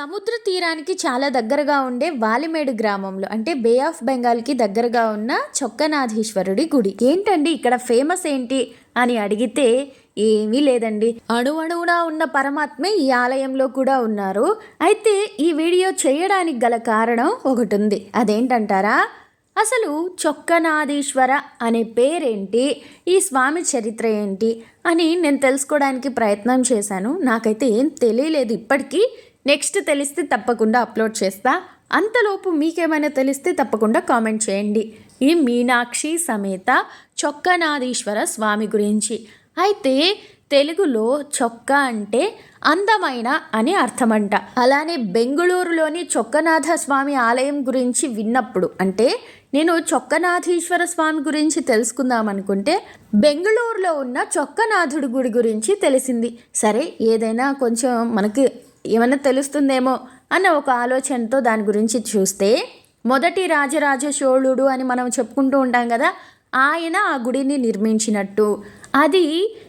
సముద్ర తీరానికి చాలా దగ్గరగా ఉండే వాలిమేడు గ్రామంలో అంటే బే ఆఫ్ బెంగాల్కి దగ్గరగా ఉన్న చొక్కనాథీశ్వరుడి గుడి. ఏంటండి ఇక్కడ ఫేమస్ ఏంటి అని అడిగితే ఏమీ లేదండి. అణువణువునా ఉన్న పరమాత్మే ఈ ఆలయంలో కూడా ఉన్నారు. అయితే ఈ వీడియో చేయడానికి గల కారణం ఒకటి ఉంది అదేంటంటారా? అసలు చొక్కనాథీశ్వర అనే పేరేంటి? ఈ స్వామి చరిత్ర ఏంటి? అని నేను తెలుసుకోవడానికి ప్రయత్నం చేశాను. నాకైతే ఏం తెలియలేదు ఇప్పటికీ. నెక్స్ట్ తెలిస్తే తప్పకుండా అప్లోడ్ చేస్తా. అంతలోపు మీకేమైనా తెలిస్తే తప్పకుండా కామెంట్ చేయండి. ఈ మీనాక్షి సమేత చొక్కనాథీశ్వర స్వామి గురించి. అయితే తెలుగులో చొక్క అంటే అందమైన అని అర్థమంట. అలానే బెంగుళూరులోని చొక్కనాథ స్వామి ఆలయం గురించి విన్నప్పుడు అంటే నేను చొక్కనాథీశ్వర స్వామి గురించి తెలుసుకుందాం అనుకుంటే బెంగుళూరులో ఉన్న చొక్కనాథుడి గుడి గురించి తెలిసింది. సరే ఏదైనా కొంచెం మనకి ఏమన్నా తెలుస్తుందేమో అన్న ఒక ఆలోచనతో దాని గురించి చూస్తే మొదటి రాజరాజ చోళుడు అని మనం చెప్పుకుంటూ ఉంటాం కదా ఆయన ఆ గుడిని నిర్మించినట్టు. అది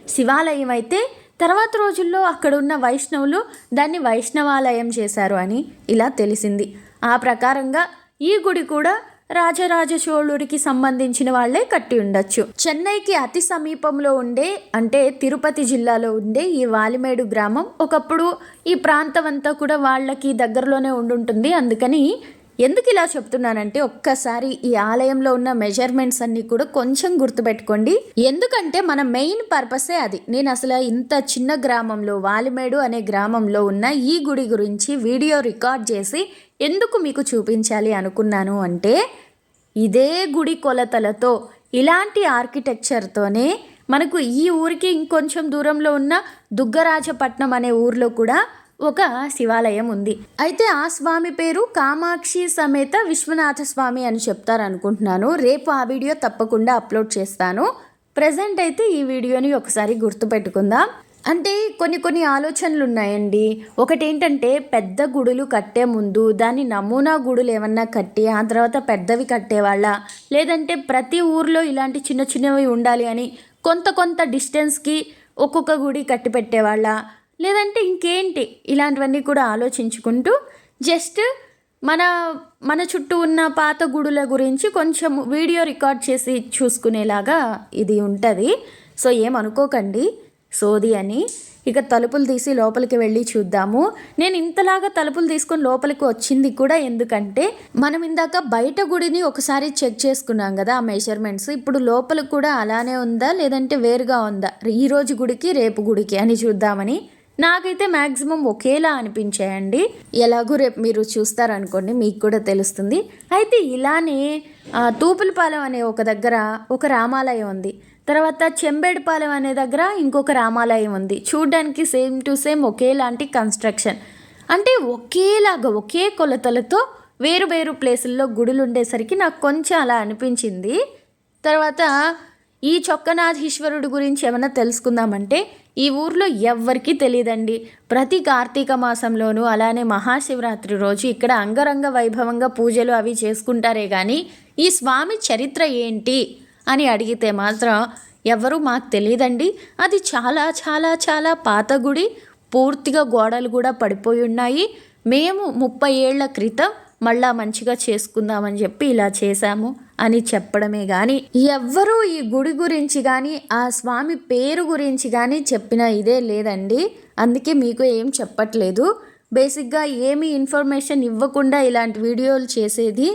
శివాలయం అయితే తర్వాత రోజుల్లో అక్కడ ఉన్న వైష్ణవులు దాన్ని వైష్ణవాలయం చేశారు అని ఇలా తెలిసింది. ఆ ప్రకారంగా ఈ గుడి కూడా రాజరాజ చోళుడికి సంబంధించిన వాళ్ళే కట్టి ఉండొచ్చు. చెన్నైకి అతి సమీపంలో ఉండే అంటే తిరుపతి జిల్లాలో ఉండే ఈ వాలిమేడు గ్రామం ఒకప్పుడు ఈ ప్రాంతం అంతా కూడా వాళ్ళకి దగ్గరలోనే ఉండుంటుంది. అందుకని ఎందుకు ఇలా చెప్తున్నానంటే ఒక్కసారి ఈ ఆలయంలో ఉన్న మెజర్మెంట్స్ అన్ని కూడా కొంచెం గుర్తుపెట్టుకోండి. ఎందుకంటే మన మెయిన్ పర్పసే అది. నేను అసలు ఇంత చిన్న గ్రామంలో వాలిమేడు అనే గ్రామంలో ఉన్న ఈ గుడి గురించి వీడియో రికార్డ్ చేసి ఎందుకు మీకు చూపించాలి అనుకున్నాను అంటే ఇదే గుడి కొలతలతో ఇలాంటి ఆర్కిటెక్చర్తోనే మనకు ఈ ఊరికి ఇంకొంచెం దూరంలో ఉన్న దుగ్గరాజపట్నం అనే ఊర్లో కూడా ఒక శివాలయం ఉంది. అయితే ఆ స్వామి పేరు కామాక్షి సమేత విశ్వనాథ స్వామి అని చెప్తారు అనుకుంటున్నాను రేపు ఆ వీడియో తప్పకుండా అప్లోడ్ చేస్తాను. ప్రజెంట్ అయితే ఈ వీడియోని ఒకసారి గుర్తుపెట్టుకుందాం. అంటే కొన్ని కొన్ని ఆలోచనలు ఉన్నాయండి ఒకటి ఏంటంటే పెద్ద గుడులు కట్టే ముందు దాని నమూనా గుడులు ఏమన్నా కట్టి ఆ తర్వాత పెద్దవి కట్టేవాళ్ళ. లేదంటే ప్రతి ఊర్లో ఇలాంటి చిన్న చిన్నవి ఉండాలి అని కొంత కొంత డిస్టెన్స్కి ఒక్కొక్క గుడి కట్టి పెట్టేవాళ్ళ. లేదంటే ఇంకేంటి ఇలాంటివన్నీ కూడా ఆలోచించుకుంటూ జస్ట్ మన మన చుట్టూ ఉన్న పాత గుడుల గురించి కొంచెం వీడియో రికార్డ్ చేసి చూసుకునేలాగా ఇది ఉంటుంది. సో ఏమనుకోకండి. సోది అని. ఇక తలుపులు తీసి లోపలికి వెళ్ళి చూద్దాము. నేను ఇంతలాగా తలుపులు తీసుకొని లోపలికి వచ్చింది కూడా ఎందుకంటే మనం ఇందాక బయట గుడిని ఒకసారి చెక్ చేసుకున్నాం కదా ఆ మెజర్మెంట్స్ ఇప్పుడు లోపల కూడా అలానే ఉందా? లేదంటే వేరుగా ఉందా? ఈ రోజు గుడికి రేపు గుడికి అని చూద్దామని. నాకైతే మ్యాక్సిమం ఒకేలా అనిపించాయండి. ఎలాగో రేపు మీరు చూస్తారనుకోండి మీకు కూడా తెలుస్తుంది. అయితే ఇలానే తూపులపాలెం అనే ఒక దగ్గర ఒక రామాలయం ఉంది. తర్వాత చెంబేడుపాలెం అనే దగ్గర ఇంకొక రామాలయం ఉంది. చూడ్డానికి సేమ్ టు సేమ్ ఒకేలాంటి కన్స్ట్రక్షన్. అంటే ఒకేలాగా ఒకే కొలతలతో వేరు వేరు ప్లేసుల్లో గుడులు ఉండేసరికి నాకు కొంచెం అలా అనిపించింది. తర్వాత ఈ చొక్కనాథీశ్వరుడు గురించి ఏమైనా తెలుసుకుందామంటే ఈ ఊర్లో ఎవ్వరికీ తెలియదండి. ప్రతి కార్తీక మాసంలోనూ అలానే మహాశివరాత్రి రోజు ఇక్కడ అంగరంగ వైభవంగా పూజలు అవి చేసుకుంటారే కానీ ఈ స్వామి చరిత్ర ఏంటి అని అడిగితే మాత్రం ఎవరు మాకు తెలియదండి. అది చాలా చాలా చాలా పాత గుడి. పూర్తిగా గోడలు కూడా పడిపోయి ఉన్నాయి. మేము ముప్పై ఏళ్ళ క్రితం మళ్ళా మంచిగా చేసుకుందామని చెప్పి ఇలా చేశాము. అని చెప్పడమే కానీ ఎవ్వరూ ఈ గుడి గురించి కానీ ఆ స్వామి పేరు గురించి కానీ చెప్పిన ఇదే లేదండి. అందుకే మీకు ఏం చెప్పట్లేదు. బేసిక్గా ఏమీ ఇన్ఫర్మేషన్ ఇవ్వకుండా ఇలాంటి వీడియోలు చేసేది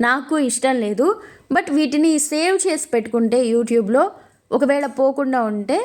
నాకు ఇష్టం లేదు. బట్ వీటిని సేవ్ చేసి పెట్టుకుంటే యూట్యూబ్లో ఒకవేళ పోకుండా ఉంటే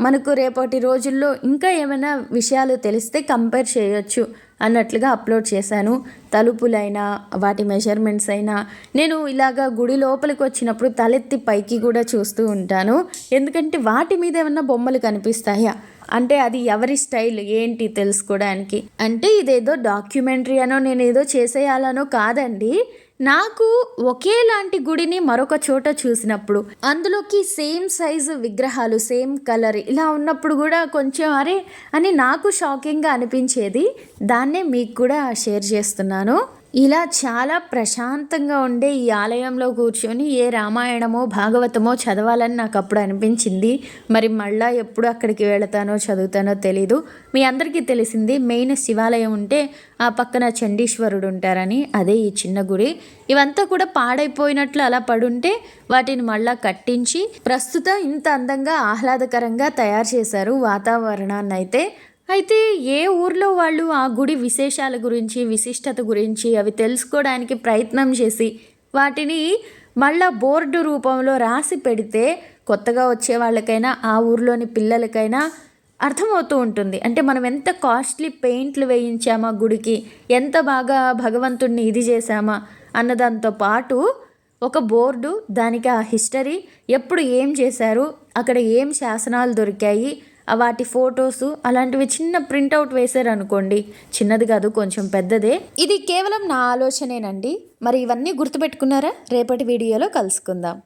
మనకు రేపటి రోజుల్లో ఇంకా ఏమైనా విషయాలు తెలిస్తే కంపేర్ చేయొచ్చు అన్నట్లుగా అప్లోడ్ చేశాను. తలుపులైనా వాటి మెజర్మెంట్స్ అయినా. నేను ఇలాగా గుడి లోపలికి వచ్చినప్పుడు తలెత్తి పైకి కూడా చూస్తూ ఉంటాను. ఎందుకంటే వాటి మీద ఏమన్నా బొమ్మలు కనిపిస్తాయా? అంటే అది ఎవరి స్టైల్ ఏంటి తెలుసుకోవడానికి? అంటే ఇదేదో డాక్యుమెంటరీ అనో నేను ఏదో చేసేయాలనో కాదండి. నాకు ఒకేలాంటి గుడిని మరొక చోట చూసినప్పుడు అందులోకి సేమ్ సైజు విగ్రహాలు సేమ్ కలర్ ఇలా ఉన్నప్పుడు కూడా కొంచెం అరే అని నాకు షాకింగ్గా అనిపించేది. దాన్నే మీకు కూడా షేర్ చేస్తున్నాను. ఇలా చాలా ప్రశాంతంగా ఉండే ఈ ఆలయంలో కూర్చొని ఏ రామాయణమో భాగవతమో చదవాలని నాకు అప్పుడు అనిపించింది. మరి మళ్ళా ఎప్పుడు అక్కడికి వెళతానో చదువుతానో తెలీదు. మీ అందరికీ తెలిసింది మెయిన్ శివాలయం ఉంటే ఆ పక్కన చండీశ్వరుడు ఉంటారని అదే ఈ చిన్న గుడి. ఇవంతా కూడా పాడైపోయినట్లు అలా పడుంటే వాటిని మళ్ళా కట్టించి ప్రస్తుతం ఇంత అందంగా ఆహ్లాదకరంగా తయారు చేశారు వాతావరణాన్ని అయితే అయితే ఏ ఊర్లో వాళ్ళు ఆ గుడి విశేషాల గురించి విశిష్టత గురించి అవి తెలుసుకోవడానికి ప్రయత్నం చేసి వాటిని మళ్ళా బోర్డు రూపంలో రాసి పెడితే కొత్తగా వచ్చే వాళ్ళకైనా ఆ ఊర్లోని పిల్లలకైనా అర్థమవుతూ ఉంటుంది. అంటే మనం ఎంత కాస్ట్లీ పెయింట్లు వేయించామా గుడికి ఎంత బాగా భగవంతుడిని ఇది చేశామా అన్నదాంతో పాటు ఒక బోర్డు దానికి ఆ హిస్టరీ ఎప్పుడు ఏం చేశారు అక్కడ ఏం శాసనాలు దొరికాయి వాటి ఫొటోస్ అలాంటివి చిన్న ప్రింట్అవుట్ వేశారు అనుకోండి చిన్నది కాదు కొంచెం పెద్దదే. ఇది కేవలం నా ఆలోచనేనండి. మరి ఇవన్నీ గుర్తుపెట్టుకున్నారా? రేపటి వీడియోలో కలుసుకుందాం.